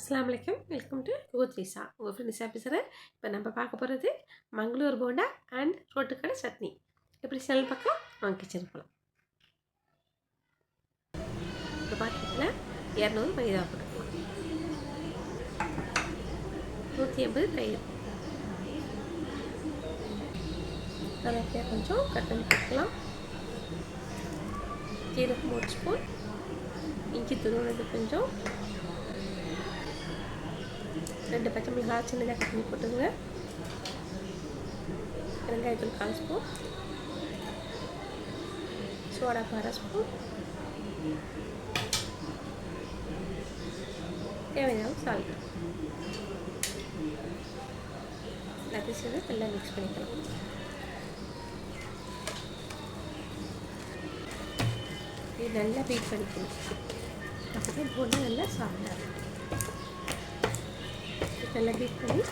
அஸ்லாம் வலைக்கம் welcome to கோத்ரிசா உங்கள் ஃப்ரெண்ட் நிசா பேசுகிறேன் இப்போ நம்ம பார்க்க போகிறது மங்களூர் போண்டா அண்ட் ரோட்டுக்கடை சட்னி. எப்படி சேனல் பக்கம் வாங்க கிச்சன் போகலாம் இப்போ பார்த்தீங்கன்னா இரநூறு மைதா போட்டுக்கலாம் நூற்றி எண்பது தயிர். கலக்கையாக கொஞ்சம் கட் பண்ணி கொடுக்கலாம். ஜீரகம் ஒரு ஸ்பூன் இஞ்சி துருவனது கொஞ்சம் ரெண்டு பச்சை மிளகாய் சின்னதாக கட் பண்ணி போட்டுங்க வெங்காயத்தூள் கால் ஸ்பூன். சோடா அரை ஸ்பூன். தேவையான சால்ட் எல்லாத்தையும் சேர்த்து நல்லா மிக்ஸ் பண்ணிக்கலாம். இது நல்லா பீட் பண்ணிக்கணும். அப்போ தான் போனால் நல்லா சாஃப்டாக இருக்கும். நல்லா பீட் பண்ணி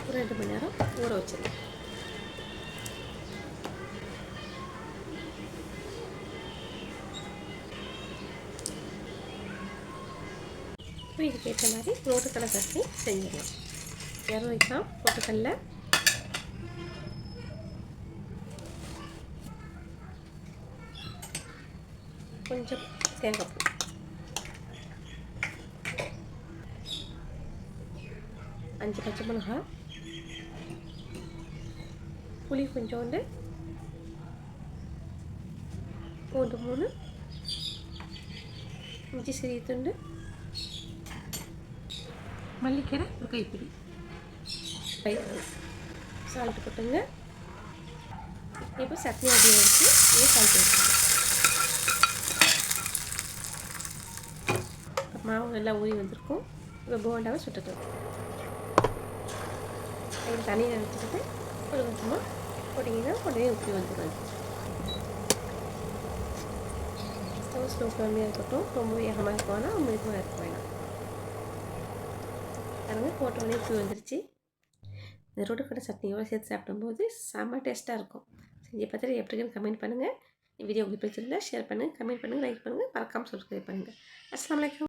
ஒரு ரெண்டு மணி நேரம் ஊற வச்சிடலாம் இப்போ இதுக்கு ஏற்ற மாதிரி ரோட்டுக்கடலை சட்னி செஞ்சிடலாம் இரநூறு கிராம் போட்டுக்கல்ல கொஞ்சம் தேங்காய் அஞ்சு பச்சை மிளகா. புளி கொஞ்சோண்டு. பூண்டு மூணு. இஞ்சி சிறிய துண்டு. மல்லிக்கீரை ஒரு கைப்பிடி. பயிர் சால்ட்டு போட்டுங்க. இப்போ சட்னி அப்படியே வச்சு இதே சால்ட் வச்சுருங்க மாவு நல்லா ஊறி வந்திருக்கும். இப்போ போண்டாவை சுட்டுட்டு அதில் தண்ணி வச்சுக்கிட்டு கொஞ்சம் கொஞ்சமாக போட்டிங்கன்னா உடனே உப்பி வந்துடுவாங்க ஸ்டவ் ஸ்லோ கம்மியாக இருக்கட்டும். ரொம்ப வேகமாக இருக்க வேணாம். மெதுவாக இருக்க வேணாம். பாருங்கள் போட்டோடனே உப்பி வந்துருச்சு. இந்த ரோட்டு கடை சட்னியோடு சேர்த்து சாப்பிடும்போது செம்ம டேஸ்ட்டாக இருக்கும். செஞ்சு பார்த்துட்டு எப்படி இருக்குன்னு கமெண்ட் பண்ணுங்கள் வீடியோ உங்களுக்கு பிடிச்சிருந்தா ஷேர் பண்ணுங்கள் கமெண்ட் பண்ணுங்கள் லைக் பண்ணுங்கள் மறக்காமல் சப்ஸ்கிரைப் பண்ணுங்கள் அஸ்லாம் வலைக்கம்